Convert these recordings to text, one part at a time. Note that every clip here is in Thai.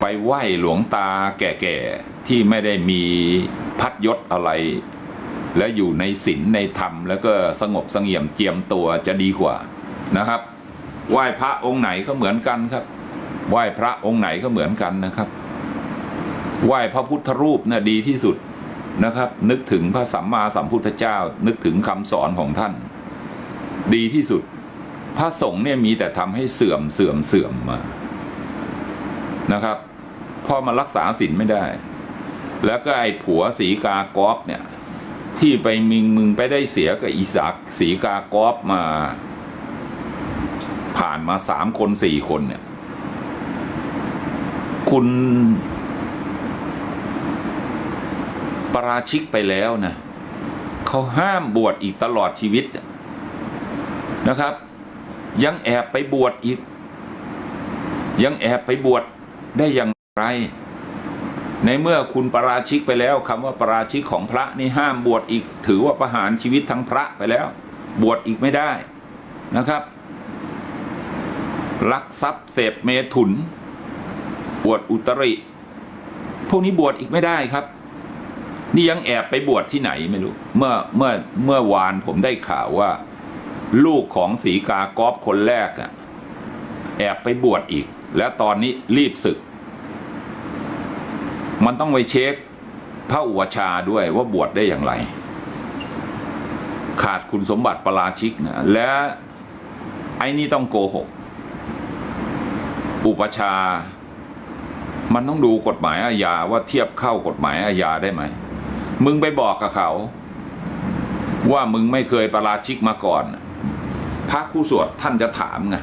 ไปไหว้หลวงตาแก่ๆ ที่ไม่ได้มีพัดยศอะไร และอยู่ในศีลในธรรม แล้วก็สงบสงี่ยมเจียมตัวจะดีกว่านะครับ ไหว้พระองค์ไหนก็เหมือนกันครับ ไหว้พระองค์ไหนก็เหมือนกันนะครับ ไหว้พระพุทธรูปน่ะดีที่สุดนะครับ นึกถึงพระสัมมาสัมพุทธเจ้า นึกถึงคำสอนของท่าน ดีที่สุด พระสงฆ์เนี่ยมีแต่ทำให้เสื่อมเสื่อมเสื่อมมานะครับ เพอมารักษาศีลไม่ได้ แล้วก็ไอ้ผัวสีกากอบเนี่ย ที่ไปมิงมึงไปได้เสียกับอีสักสีกากอบมา ผ่านมาสามคนสี่คนเนี่ย คุณปราชิกไปแล้วนะเขาห้ามบวชอีกตลอดชีวิตนะครับ ยังแอบไปบวชอีก ยังแอบไปบวชได้อย่าง ไร ในเมื่อคุณประราชิกไปแล้วคำว่าประราชิกของพระนี่ห้ามบวชอีก ถือว่าประหารชีวิตทั้งพระไปแล้ว บวชอีกไม่ได้นะครับลักทรัพย์เสพเมถุน บวชอุตริ พวกนี้บวชอีกไม่ได้ครับ นี่ยังแอบไปบวชที่ไหนไม่รู้ เมื่อเมื่อเมื่อวานผมได้ข่าวว่า ลูกของสีกากอบคนแรกอะแอบไปบวชอีก แล้วตอนนี้รีบศึก มันต้องไปเช็คพระอุวชาด้วยว่าบวชได้อย่างไร ขาดคุณสมบัติประราชิกนะและไอ้นี่ต้องโกหก อุปชา มันต้องดูกฎหมายอาญาว่าเทียบเข้ากฎหมายอาญาได้ไหม มึงไปบอกกับเขา ว่ามึงไม่เคยประราชิกมาก่อน พระคู่สวดท่านจะถามไง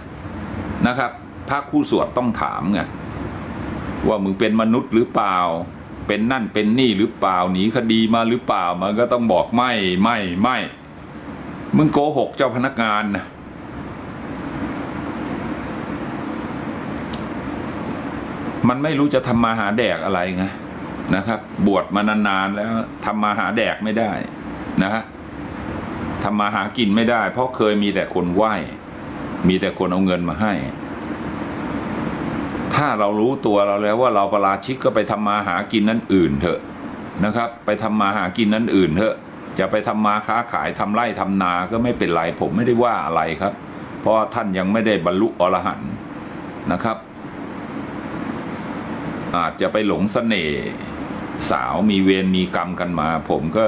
นะครับ พระคู่สวดต้องถามไง ว่ามึงเป็นมนุษย์หรือเปล่า เป็นนั่นเป็นนี่หรือเปล่าหนีคดีมาหรือเปล่า มันก็ต้องบอกไม่ไม่ไม่มึงโกหกเจ้าพนักงานนะมันไม่รู้จะทำมาหาแดกอะไรไงนะครับ บวชมานานๆแล้วทำมาหาแดกไม่ได้นะฮะทำมาหากินไม่ได้ เพราะเคยมีแต่คนไหว้ มีแต่คนเอาเงินมาให้ ถ้าเรารู้ตัวเราแล้วว่าเราประราชิกก็ไปทำมาหากินนั้นอื่นเถอะนะครับ ไปทำมาหากินนั้นอื่นเถอะ จะไปทำมาค้าขายทำไร่ทำนาก็ไม่เป็นไรผมไม่ได้ว่าอะไรครับ เพราะท่านยังไม่ได้บรรลุอรหันต์นะครับ อาจจะไปหลงเสน่ห์สาวมีเวรมีกรรมกันมา ผมก็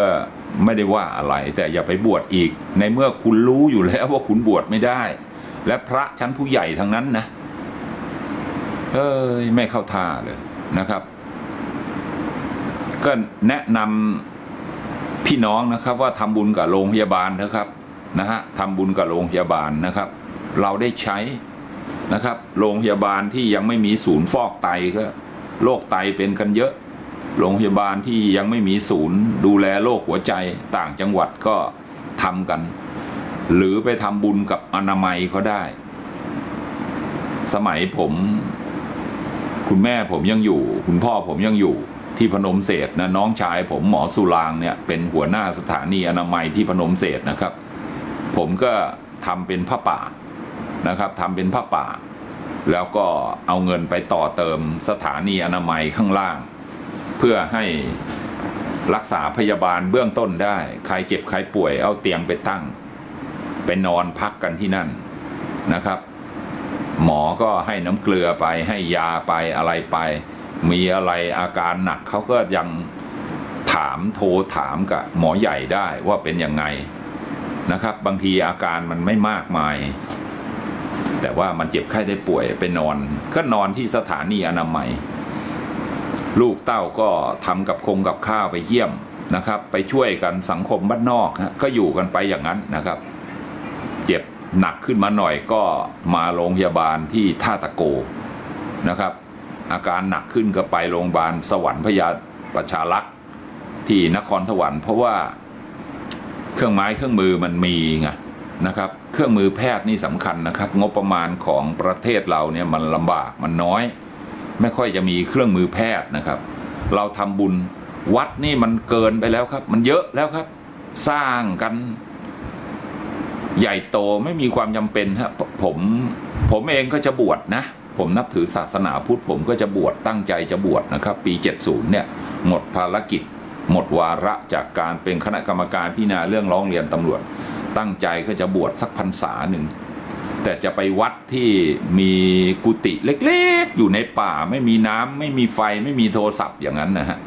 ไม่ได้ว่าอะไร แต่อย่าไปบวชอีก ในเมื่อคุณรู้อยู่แล้วว่าคุณบวชไม่ได้ และพระชั้นผู้ใหญ่ทั้งนั้นนะ เอ้ยไม่เข้าท่าเลยนะครับ ก็แนะนำพี่น้องนะครับว่าทำบุญกับโรงพยาบาลนะครับนะฮะทำบุญกับโรงพยาบาลนะครับ เราได้ใช้นะครับ โรงพยาบาลที่ยังไม่มีศูนย์ฟอกไตก็โรคไตเป็นกันเยอะ โรงพยาบาลที่ยังไม่มีศูนย์ ดูแลโรคหัวใจต่างจังหวัดก็ทำกัน หรือไปทำบุญกับอนามัยเขาได้ สมัยผม คุณแม่ผมยังอยู่ คุณพ่อผมยังอยู่ที่พนมเศษนะน้องชายผมหมอสุรางเนี่ยเป็นหัวหน้าสถานีอนามัยที่พนมเศษนะครับ ผมก็ทำเป็นผ้าป่านะครับทำเป็นผ้าป่า แล้วก็เอาเงินไปต่อเติมสถานีอนามัยข้างล่าง เพื่อให้รักษาพยาบาลเบื้องต้นได้ ใครเจ็บใครป่วยเอาเตียงไปตั้ง ไปนอนพักกันที่นั่นนะครับ หมอก็ให้น้ำเกลือไปให้ยาไปอะไรไป มีอะไรอาการหนักเขาก็ยังถามโทรถามกับหมอใหญ่ได้ว่าเป็นยังไงนะครับ บางทีอาการมันไม่มากมาย แต่ว่ามันเจ็บไข้ได้ป่วยไปนอน ก็นอนที่สถานีอนามัย ลูกเต้าก็ทำกับคงกับข้าวไปเยี่ยมนะครับ ไปช่วยกันสังคมบ้านนอกก็อยู่กันไปอย่างนั้นนะครับ หนักขึ้นมาหน่อยก็มาโรงพยาบาลที่ท่าตะโกนะครับ อาการหนักขึ้นก็ไปโรงพยาบาลสวรรค์พยาประชารักษ์ที่นครสวรรค์เพราะว่าเครื่องไม้เครื่องมือมันมีไงนะครับ เครื่องมือแพทย์นี่สำคัญนะครับ งบประมาณของประเทศเราเนี่ยมันลำบากมันน้อย ไม่ค่อยจะมีเครื่องมือแพทย์นะครับ เราทำบุญวัดนี่มันเกินไปแล้วครับ มันเยอะแล้วครับ สร้างกัน ใหญ่โตไม่มีความจำเป็นฮะผมผมเองก็จะบวชนะ ผมนับถือศาสนาพุทธผมก็จะบวชตั้งใจจะบวชนะครับ ปี 70 เนี่ย หมดภารกิจ หมดวาระจากการเป็นคณะกรรมการพิจารณาเรื่องร้องเรียนตำรวจ ตั้งใจก็จะบวชสักพรรษาหนึ่งแต่จะไปวัดที่มีกุฏิเล็กๆ อยู่ในป่าไม่มีน้ำไม่มีไฟไม่มีโทรศัพท์อย่างนั้นนะฮะ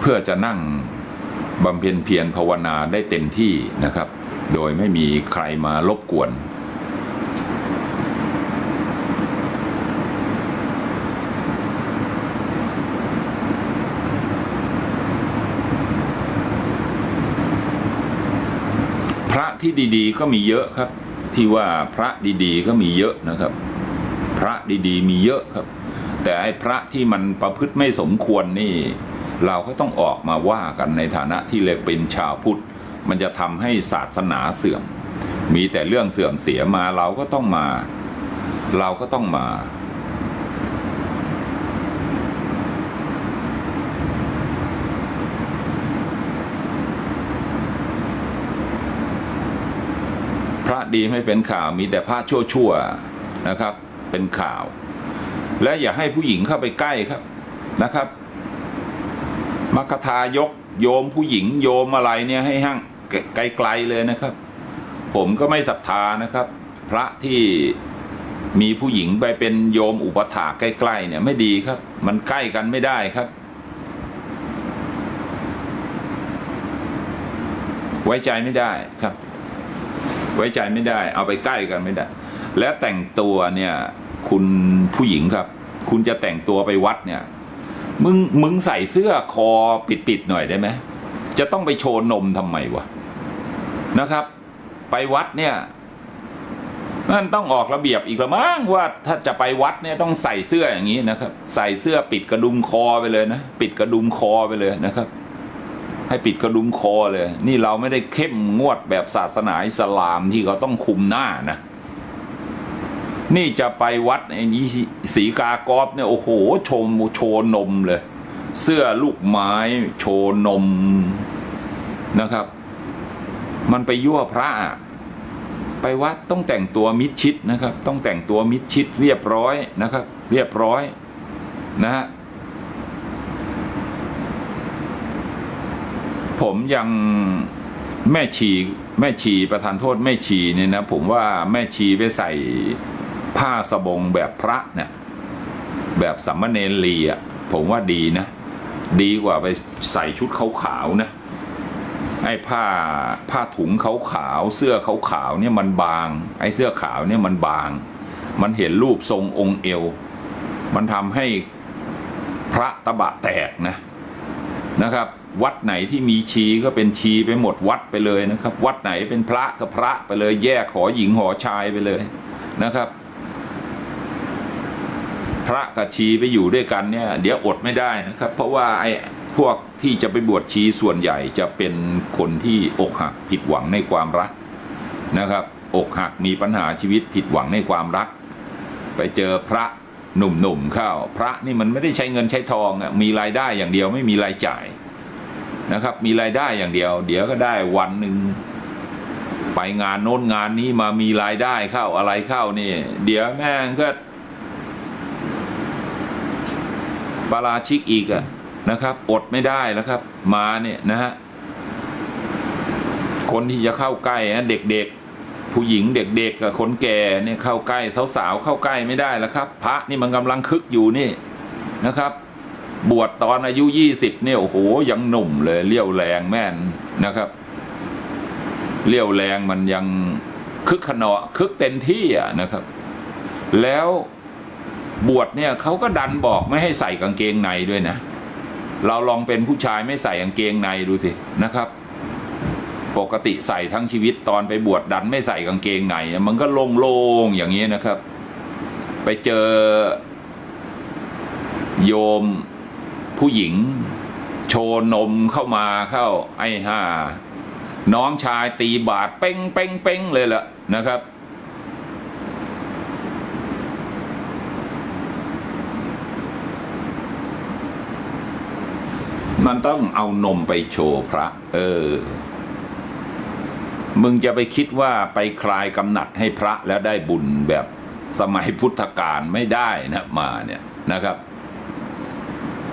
เพื่อจะนั่ง บำเพ็ญเพียรภาวนาได้เต็มที่นะครับ โดยไม่มีใครมารบกวน พระที่ดีๆก็มีเยอะครับ ที่ว่าพระดีๆก็มีเยอะนะครับ พระดีๆมีเยอะครับ แต่ไอ้พระที่มันประพฤติไม่สมควรนี่ เราก็ต้องออกมาว่ากันในฐานะที่เลยเป็นชาวพุทธ มันจะทำให้ศาสนาเสื่อม มีแต่เรื่องเสื่อมเสียมาเราก็ต้องมา เราก็ต้องมา พระดีไม่เป็นข่าวมีแต่พระชั่วๆนะครับ เป็นข่าว และอย่าให้ผู้หญิงเข้าไปใกล้ครับนะครับ มัคคทายกโยมผู้หญิงโยมอะไรเนี่ยให้ห่างไกลๆเลยนะครับ ผมก็ไม่ศรัทธานะครับ พระที่มีผู้หญิงไปเป็นโยมอุปถาใกล้ๆเนี่ยไม่ดีครับ มันใกล้กันไม่ได้ครับ ไว้ใจไม่ได้ครับ ไว้ใจไม่ได้ เอาไปใกล้กันไม่ได้ และแต่งตัวเนี่ย คุณผู้หญิงครับ คุณจะแต่งตัวไปวัดเนี่ย มึงมึงใส่เสื้อคอปิดๆหน่อยได้ไหมจะต้องไปโชว์นมทำไมวะนะครับ ไปวัดเนี่ยมันต้องออกระเบียบอีกละมั้งว่าถ้าจะไปวัดเนี่ยต้องใส่เสื้ออย่างนี้นะครับ ใส่เสื้อปิดกระดุมคอไปเลยนะปิดกระดุมคอไปเลยนะครับ ให้ปิดกระดุมคอเลย นี่เราไม่ได้เข้มงวดแบบศาสนาอิสลามที่เขาต้องคุมหน้านะ นี่จะไปวัดไอ้นี้สีกากอบเนี่ยโอ้โหชมโชนมเลย เสื้อลูกไม้โชนมนะครับ มันไปยั่วพระอะไปวัดต้องแต่งตัวมิดชิดนะครับ ต้องแต่งตัวมิดชิดเรียบร้อยนะครับ เรียบร้อยนะฮะผมยังแม่ชีแม่ชีประธานโทษแม่ชีเนี่ยนะ ผมว่าแม่ชีไปใส่ ผ้าสบงแบบพระเนี่ยแบบสัมมเนรีอะผมว่าดีนะ ดีกว่าไปใส่ชุดขาวๆนะไอ้ผ้าผ้าถุงขาวๆเสื้อขาวๆเนี่ยมันบาง ไอ้เสื้อขาวเนี่ยมันบาง มันเห็นรูปทรงองค์เอว มันทำให้พระตะบะแตกนะนะครับ วัดไหนที่มีชีก็เป็นชีไปหมดวัดไปเลยนะครับ วัดไหนเป็นพระก็พระไปเลยแยกหอหญิงหอชายไปเลยนะครับ พระกับชีไปอยู่ด้วยกันเนี่ยเดี๋ยวอดไม่ได้นะครับ เพราะว่าไอ้พวกที่จะไปบวชชีส่วนใหญ่จะเป็นคนที่อกหักผิดหวังในความรักนะครับ อกหักมีปัญหาชีวิตผิดหวังในความรัก ไปเจอพระหนุ่มๆเข้า พระนี่มันไม่ได้ใช้เงินใช้ทองมีรายได้อย่างเดียวไม่มีรายจ่ายนะครับ มีรายได้อย่างเดียว เดี๋ยวก็ได้วันหนึ่งไปงานโน้นงานนี้มามีรายได้เข้าอะไรเข้านี่ เดี๋ยวแม่งก็ ปาราชิกอีกอะนะครับ อดไม่ได้แล้วครับ มาเนี่ยนะฮะคนที่จะเข้าใกล้นะเด็กๆ ผู้หญิงเด็กๆกับคนแก่เนี่ยเข้าใกล้สาวๆเข้าใกล้ไม่ได้แล้วครับ พระนี่มันกำลังคึกอยู่นี่นะครับ บวชตอนอายุยี่สิบเนี่ยโอ้โหยังหนุ่มเลยเลี้ยวแรงแม่นนะครับเลี้ยวแรงมันยังคึกขนอคึกเต็มที่อะนะครับ แล้ว บวชเนี่ยเขาก็ดันบอกไม่ให้ใส่กางเกงในด้วยนะ เราลองเป็นผู้ชายไม่ใส่กางเกงในดูสินะครับ ปกติใส่ทั้งชีวิตตอนไปบวชดันไม่ใส่กางเกงในมันก็โล่งๆอย่างนี้นะครับ ไปเจอโยมผู้หญิง โชว์นมเข้ามาเข้าไอ้ห่าน้องชายตีบาทเป้งเป้งเป้งเลยล่ะนะครับ มันต้องเอานมไปโชว์พระ เออ มึงจะไปคิดว่าไปคลายกำหนัดให้พระแล้วได้บุญแบบสมัยพุทธกาลไม่ได้นะมาเนี่ยนะครับ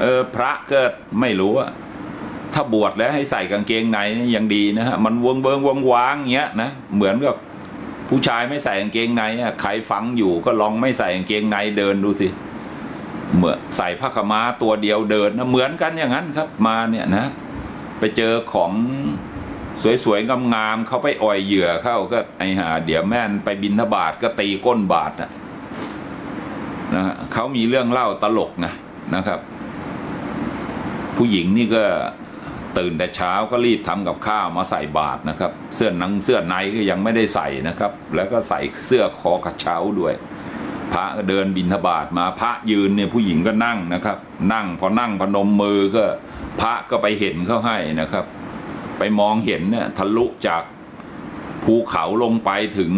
เออ พระก็ไม่รู้อะถ้าบวชแล้วให้ใส่กางเกงในนี่ยังดีนะฮะมันวงเบิงวงวางเงี้ยนะเหมือนกับผู้ชายไม่ใส่กางเกงในอะใครฟังอยู่ก็ลองไม่ใส่กางเกงในเดินดูสิ เหมือนใส่ผ้าขม้าตัวเดียวเดินนะเหมือนกันอย่างนั้นครับ มาเนี่ยนะ ไปเจอของสวยๆงามๆเขาไปอ่อยเหยื่อเข้าก็ไอหา เดี๋ยวแม่นไปบินทบาทก็ตีก้นบาทนะนะเขามีเรื่องเล่าตลกไงนะครับ ผู้หญิงนี่ก็ตื่นแต่เช้าก็รีบทำกับข้าวมาใส่บาตรนะครับ เสื้อนังเสื้อในก็ยังไม่ได้ใส่นะครับ แล้วก็ใส่เสื้อคอกระเช้าด้วย พระก็เดินบินทบาทมาพระยืนเนี่ยผู้หญิงก็นั่งนะครับ นั่งพอนั่งพนมมือก็พระก็ไปเห็นเขาให้นะครับ ไปมองเห็นเนี่ยทะลุจากภูเขาลงไปถึง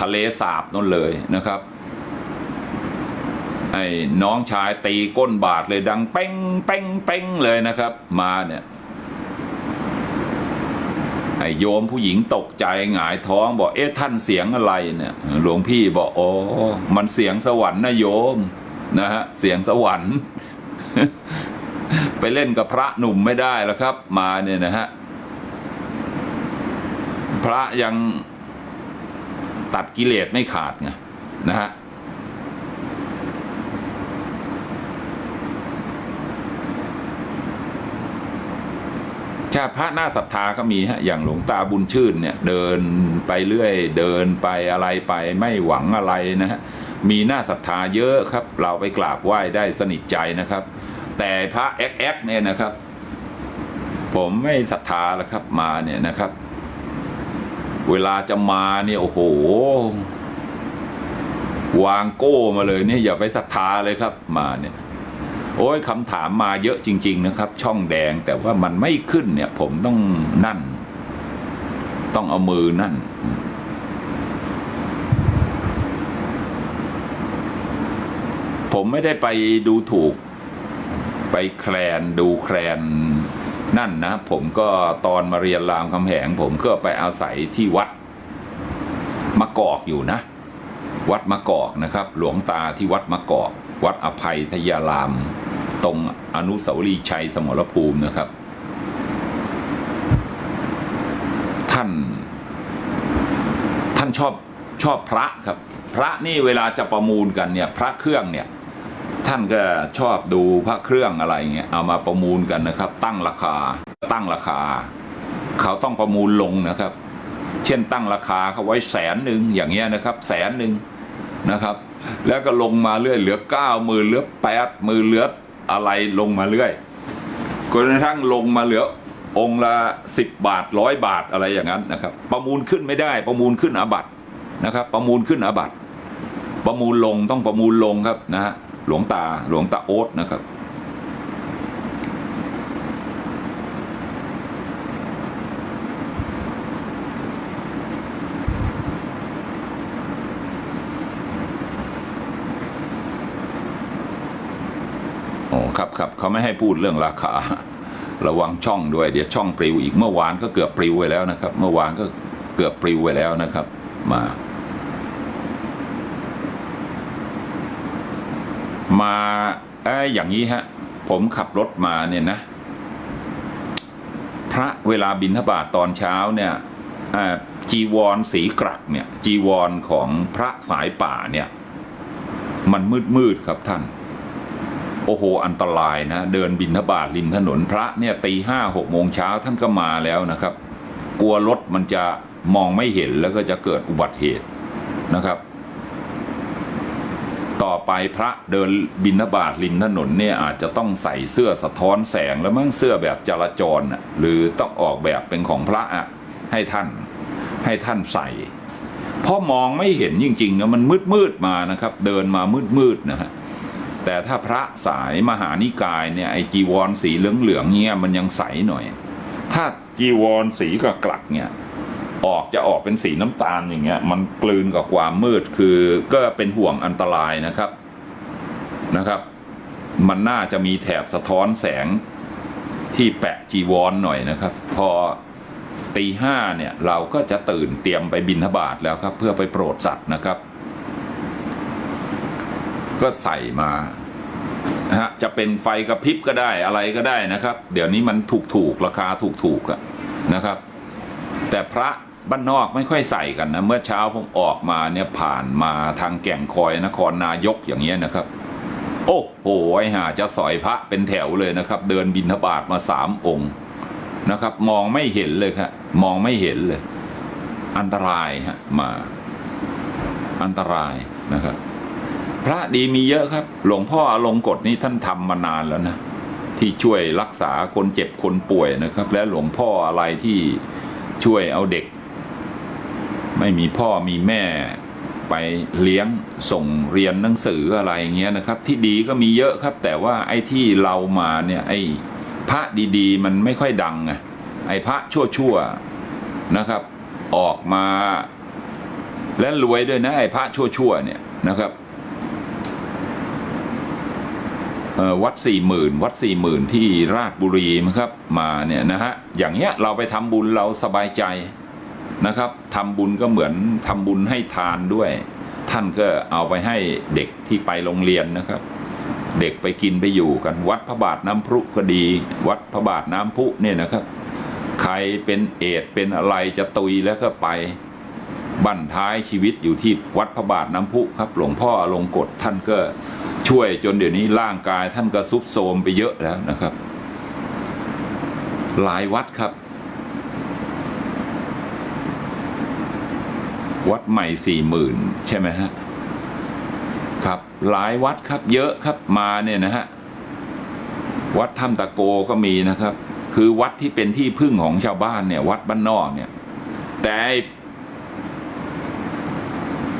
ทะเลสาบนั่นเลยนะครับไอ้น้องชายตีก้นบาทเลยดังเป้งเป้งเป้งเลยนะครับ มาเนี่ย โยมผู้หญิงตกใจหงายท้องบอกเอ๊ะท่านเสียงอะไรเนี่ยหลวงพี่บอกโอ้มันเสียงสวรรค์นะโยมนะฮะเสียงสวรรค์ ไปเล่นกับพระหนุ่มไม่ได้แล้วครับ มาเนี่ยนะฮะพระยังตัดกิเลสไม่ขาดไงนะฮะ ชาพระหน้าศรัทธาก็มีฮะอย่างหลวงตาบุญชื่นเนี่ยเดินไปเรื่อย เดินไปอะไรไปไม่หวังอะไรนะฮะมีหน้าศรัทธาเยอะครับ เราไปกราบไหว้ได้สนิทใจนะครับ แต่พระแอ๊กแอ๊กเนี่ยนะครับ ผมไม่ศรัทธาแล้วครับมาเนี่ยนะครับ เวลาจะมาเนี่ยโอ้โห วางโก้มาเลยเนี่ยอย่าไปศรัทธาเลยครับมาเนี่ย โอ้ยคำถามมาเยอะจริง ๆ นะครับ ช่องแดงแต่ว่ามันไม่ขึ้นเนี่ย ผมต้องนั่น ต้องเอามือนั่น ผมไม่ได้ไปดูถูก ไปแคลนดูแคลนนั่นนะ ผมก็ตอนมาเรียนรามคำแหง ผมก็ไปอาศัยที่วัดมะกอกอยู่นะ วัดมะกอกนะครับ หลวงตาที่วัดมะกอก วัดอภัยทยาราม ตรงอนุสาวรีย์ชัยสมรภูมินะครับ ท่าน ท่านชอบชอบพระครับ พระนี่เวลาจะประมูลกันเนี่ย พระเครื่องเนี่ย ท่านก็ชอบดูพระเครื่องอะไรเงี้ยเอามาประมูลกันนะครับ ตั้งราคา ตั้งราคา เขาต้องประมูลลงนะครับ เช่นตั้งราคาเขาไว้แสนหนึ่งอย่างเงี้ยนะครับ แสนหนึ่งนะครับ แล้วก็ลงมาเรื่อยเหลือเก้าหมื่นเหลือแปดหมื่นเหลือ อะไรลงมาเรื่อยจนกระทั่งลงมาเหลือองค์ละสิบบาทร้อยบาทอะไรอย่างนั้นนะครับ ประมูลขึ้นไม่ได้ประมูลขึ้นอาบัตนะครับ ประมูลขึ้นอาบัตประมูลลงต้องประมูลลงครับนะฮะหลวงตาหลวงตาโอ๊ตนะครับ ครับครับเขาไม่ให้พูดเรื่องราคา ระวังช่องด้วยเดี๋ยวช่องปลิวอีกเมื่อวานก็เกือบปลิวไว้แล้วนะครับ เมื่อวานก็เกือบปลิวไว้แล้วนะครับ มา มาเอ้ยอย่างนี้ฮะ ผมขับรถมาเนี่ยนะ พระเวลาบินทบาทตอนเช้าเนี่ยจีวรสีกรักเนี่ย จีวรของพระสายป่าเนี่ย มันมืดมืดครับท่าน โอ้โหอันตรายนะเดินบินทบาทริมถนนพระเนี่ยตีห้าหกโมงเช้าท่านก็มาแล้วนะครับ กลัวรถมันจะมองไม่เห็นแล้วก็จะเกิดอุบัติเหตุนะครับ ต่อไปพระเดินบินทบาทริมถนนเนี่ยอาจจะต้องใส่เสื้อสะท้อนแสงแล้วมั้งเสื้อแบบจราจรหรือต้องออกแบบเป็นของพระอะให้ท่านให้ท่านใส่เพราะมองไม่เห็นจริงๆนะมันมืดมืดมานะครับ เดินมามืดมืดนะฮะ แต่ถ้าพระสายมหานิกายเนี่ยไอจีวรสีเหลืองๆเนี่ยมันยังใสหน่อย ถ้าจีวรสีกับกลักเนี่ยออกจะออกเป็นสีน้ำตาลอย่างเงี้ยมันกลืนกับความมืดคือก็เป็นห่วงอันตรายนะครับนะครับ มันน่าจะมีแถบสะท้อนแสงที่แปะจีวรหน่อยนะครับ พอตีห้าเนี่ยเราก็จะตื่นเตรียมไปบินทบาทแล้วครับ เพื่อไปโปรดสัตว์นะครับ ก็ใส่มา ฮะจะเป็นไฟกระพริบก็ได้อะไรก็ได้นะครับ เดี๋ยวนี้มันถูกถูกๆราคาถูกถูกๆอะนะครับ แต่พระบ้านนอกไม่ค่อยใส่กันนะเมื่อเช้าผมออกมาเนี่ยผ่านมาทางแก่งคอยนครนายกอย่างเงี้ยนะครับ โอ้โหไอ้ห่าจะสอยพระเป็นแถวเลยนะครับ เดินบินทบาทมาสามองค์นะครับ มองไม่เห็นเลยครับมองไม่เห็นเลย อันตรายฮะมา อันตรายนะครับ ระดีมีเยอะครับ หลวงพ่ออลงกฎนี่ท่านทำมานานแล้วนะ ที่ช่วยรักษาคนเจ็บคนป่วยนะครับ และหลวงพ่ออะไรที่ช่วยเอาเด็ก ไม่มีพ่อมีแม่ไปเลี้ยงส่งเรียนหนังสืออะไรอย่างเงี้ยนะครับ ที่ดีก็มีเยอะครับ แต่ว่าไอ้ที่เรามาเนี่ยไอ้พระดีๆ มันไม่ค่อยดังไงไอ้พระชั่วๆนะครับ ออกมา และรวยด้วยนะไอ้พระชั่วๆเนี่ยนะครับ เอ่อ วัดสี่หมื่นวัดสี่หมื่นที่ราชบุรีมั้งครับมาเนี่ยนะฮะอย่างเงี้ยเราไปทำบุญเราสบายใจนะครับทำบุญก็เหมือนทำบุญให้ทานด้วย ท่านก็เอาไปให้เด็กที่ไปโรงเรียนนะครับ เด็กไปกินไปอยู่กันวัดพระบาทน้ำพุก็ดี วัดพระบาทน้ำพุเนี่ยนะครับ ใครเป็นเอดเป็นอะไรจะตุยแล้วก็ไปบั้นท้ายชีวิตอยู่ที่วัดพระบาทน้ำพุครับ หลวงพ่อลงกฎท่านก็ ช่วยจนเดี๋ยวนี้ร่างกายท่านก็ซุบโทมไปเยอะแล้วนะครับ หลายวัดครับ วัดใหม่สี่หมื่นใช่ไหมฮะครับหลายวัดครับเยอะครับมาเนี่ยนะฮะวัดถ้ำตะโกก็มีนะครับ คือวัดที่เป็นที่พึ่งของชาวบ้านเนี่ย วัดบ้านนอกเนี่ย แต่ไอ้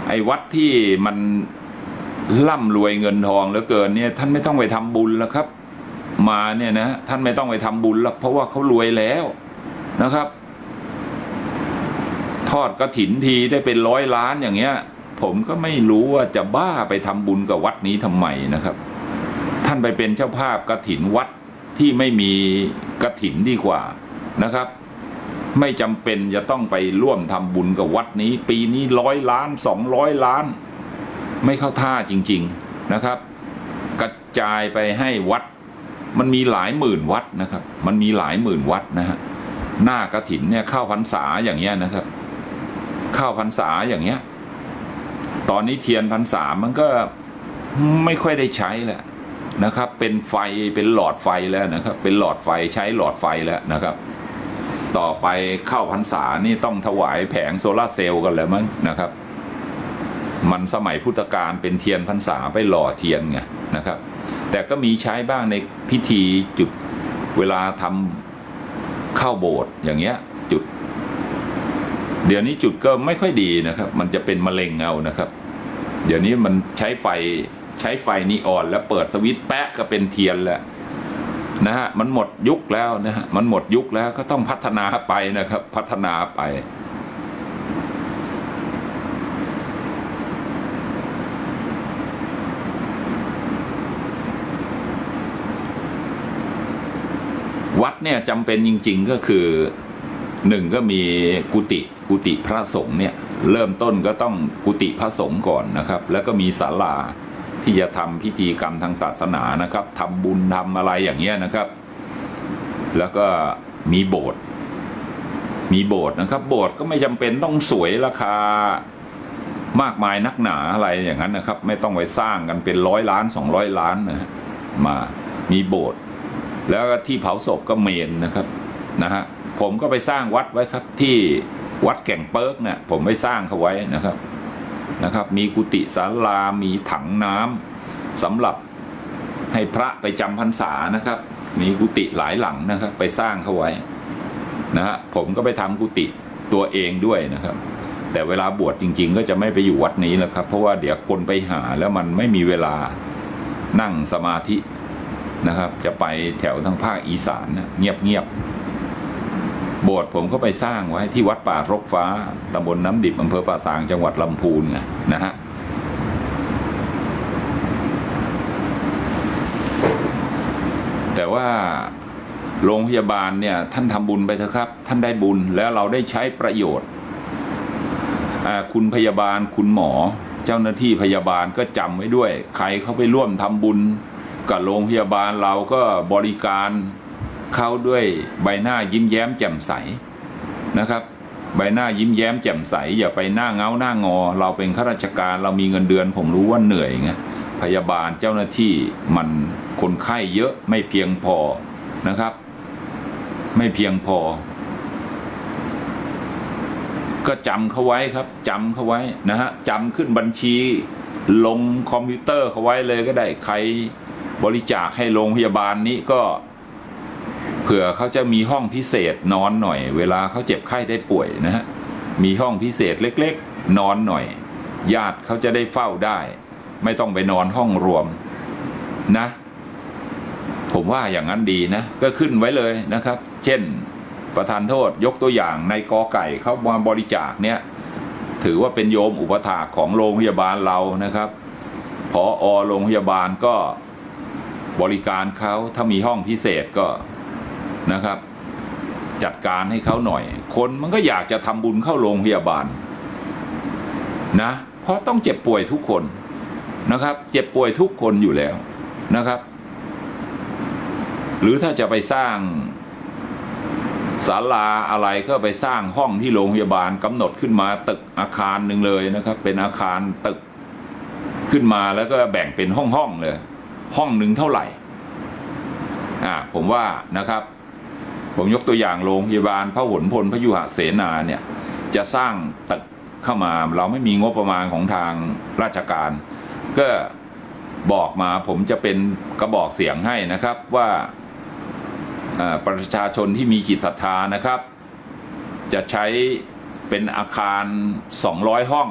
ไอ้วัดที่มัน ร่ำรวยเงินทองเหลือเกินเนี่ยท่านไม่ต้องไปทำบุญแล้วครับ มาเนี่ยนะท่านไม่ต้องไปทำบุญแล้วเพราะว่าเขารวยแล้วนะครับ ทอดกระถินทีได้เป็นร้อยล้านอย่างเงี้ย ผมก็ไม่รู้ว่าจะบ้าไปทำบุญกับวัดนี้ทำไมนะครับ ท่านไปเป็นเจ้าภาพกระถินวัดที่ไม่มีกระถินดีกว่านะครับ ไม่จำเป็นจะต้องไปร่วมทำบุญกับวัดนี้ ปีนี้ร้อยล้านสองร้อยล้าน ไม่เข้าท่าจริง ๆนะครับ กระจายไปให้วัด มันมีหลายหมื่นวัดนะครับ มันมีหลายหมื่นวัดนะฮะหน้ากระถินเนี่ยเข้าพรรษาอย่างเงี้ยนะครับ เข้าพรรษาอย่างเงี้ย ตอนนี้เทียนพรรษามันก็ไม่ค่อยได้ใช้แหละนะครับ เป็นไฟเป็นหลอดไฟแล้วนะครับ เป็นหลอดไฟใช้หลอดไฟแล้วนะครับ ต่อไปเข้าพรรษานี่ต้องถวายแผงโซลาเซลล์กันแล้วมั้งนะครับ มันสมัยพุทธกาลเป็นเทียนพรรษาไปหล่อเทียนไงนะครับ แต่ก็มีใช้บ้างในพิธีจุดเวลาทำเข้าโบสถ์อย่างเงี้ยจุด เดี๋ยวนี้จุดก็ไม่ค่อยดีนะครับ มันจะเป็นมะเร็งเอานะครับ เดี๋ยวนี้มันใช้ไฟใช้ไฟนีออน แล้วเปิดสวิตช์แปะก็เป็นเทียนแล้วนะฮะมันหมดยุคแล้วนะฮะมันหมดยุคแล้วก็ต้องพัฒนาไปนะครับ พัฒนาไป เนี่ยจำเป็นจริง ๆก็คือหนึ่งก็มีกุฏิกุฏิพระสงฆ์เนี่ยเริ่มต้นก็ต้องกุฏิพระสงฆ์ก่อนนะครับ แล้วก็มีศาลาที่จะทำพิธีกรรมทางศาสนานะครับทำบุญทำอะไรอย่างเงี้ยนะครับ แล้วก็มีโบสถ์มีโบสถ์นะครับ โบสถ์ก็ไม่จำเป็นต้องสวยราคามากมายนักหนาอะไรอย่างนั้นนะครับ ไม่ต้องไปสร้างกันเป็นร้อยล้านสองร้อยล้านนะมามีโบสถ์ แล้วก็ที่เผาศพก็เมนนะครับนะฮะผมก็ไปสร้างวัดไว้ครับที่วัดแก่งเปิกเนี่ยผมไปสร้างเขาไว้นะครับนะครับ มีกุฏิศาลา มีถังน้ำสำหรับให้พระไปจำพรรษานะครับ มีกุฏิหลายหลังนะครับ ไปสร้างเขาไว้นะฮะผมก็ไปทำกุฏิตัวเองด้วยนะครับ แต่เวลาบวชจริง ๆ ก็จะไม่ไปอยู่วัดนี้แล้วครับ เพราะว่าเดี๋ยวคนไปหาแล้วมันไม่มีเวลานั่งสมาธิ นะครับ จะไปแถวทางภาคอีสานเงียบเงียบๆโบสถ์ผมก็ไปสร้างไว้ที่วัดป่ารกฟ้าตำบลน้ำดิบอำเภอป่าซางจังหวัดลำพูนไงนะฮะแต่ว่าโรงพยาบาลเนี่ยท่านทำบุญไปเถอะครับ ท่านได้บุญแล้วเราได้ใช้ประโยชน์ คุณพยาบาลคุณหมอ เจ้าหน้าที่พยาบาลก็จำไว้ด้วย ใครเข้าไปร่วมทำบุญ กับโรงพยาบาลเราก็บริการเขาด้วยใบหน้ายิ้มแย้มแจ่มใสนะครับ ใบหน้ายิ้มแย้มแจ่มใส อย่าไปหน้าเงาหน้างอ เราเป็นข้าราชการเรามีเงินเดือน ผมรู้ว่าเหนื่อยไงพยาบาลเจ้าหน้าที่มันคนไข้เยอะไม่เพียงพอนะครับ ไม่เพียงพอ ก็จำเขาไว้ครับจำเขาไว้นะฮะจำขึ้นบัญชีลงคอมพิวเตอร์เขาไว้เลยก็ได้ใคร บริจาคให้โรงพยาบาลนี้ก็ เผื่อเขาจะมีห้องพิเศษนอนหน่อย เวลาเขาเจ็บไข้ได้ป่วยนะฮะมีห้องพิเศษเล็กๆ นอนหน่อย ญาติเขาจะได้เฝ้าได้ ไม่ต้องไปนอนห้องรวมนะ ผมว่าอย่างนั้นดีนะ ก็ขึ้นไว้เลยนะครับ เช่น ประธานโทษยกตัวอย่างในกอไก่เขามาบริจาคเนี่ยถือว่าเป็นโยมอุปถากของโรงพยาบาลเรานะครับ พออโรงพยาบาลก็ บริการเขาถ้ามีห้องพิเศษก็นะครับ จัดการให้เขาหน่อย คนมันก็อยากจะทำบุญเข้าโรงพยาบาล นะ เพราะต้องเจ็บป่วยทุกคนนะครับ เจ็บป่วยทุกคนอยู่แล้วนะครับ หรือถ้าจะไปสร้างศาลาอะไรก็ไปสร้างห้องที่โรงพยาบาลกำหนดขึ้นมาตึกอาคารหนึ่งเลยนะครับ เป็นอาคารตึกขึ้นมาแล้วก็แบ่งเป็นห้องๆเลย ห้องหนึ่งเท่าไหร่อ่าผมว่านะครับ ผมยกตัวอย่างโรงพยาบาลพระหลพลพยุหเสนาเนี่ยจะสร้างตึกเข้ามาเราไม่มีงบประมาณของทางราชการ ก็บอกมาผมจะเป็นกระบอกเสียงให้นะครับว่าอ่าประชาชนที่มีจิตศรัทธานะครับ จะใช้เป็นอาคาร 200 ห้อง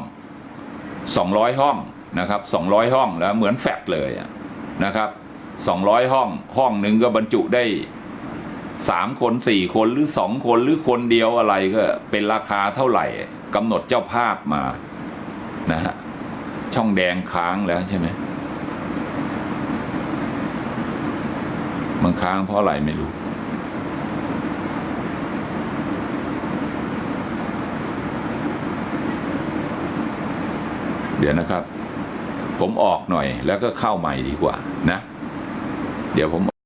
200 ห้องนะครับ 200 ห้องแล้วเหมือนแฟกเลยอะ นะครับ 200 ห้องห้องหนึ่งก็บรรจุได้ 3 คน 4 คนหรือ 2 คนหรือคนเดียวอะไรก็เป็นราคาเท่าไหร่กำหนดเจ้าภาพมานะฮะช่องแดงค้างแล้วใช่ไหมมันค้างเพราะอะไรไม่รู้เดี๋ยวนะครับ ผมออกหน่อยแล้วก็เข้าใหม่ดีกว่านะ เดี๋ยวผม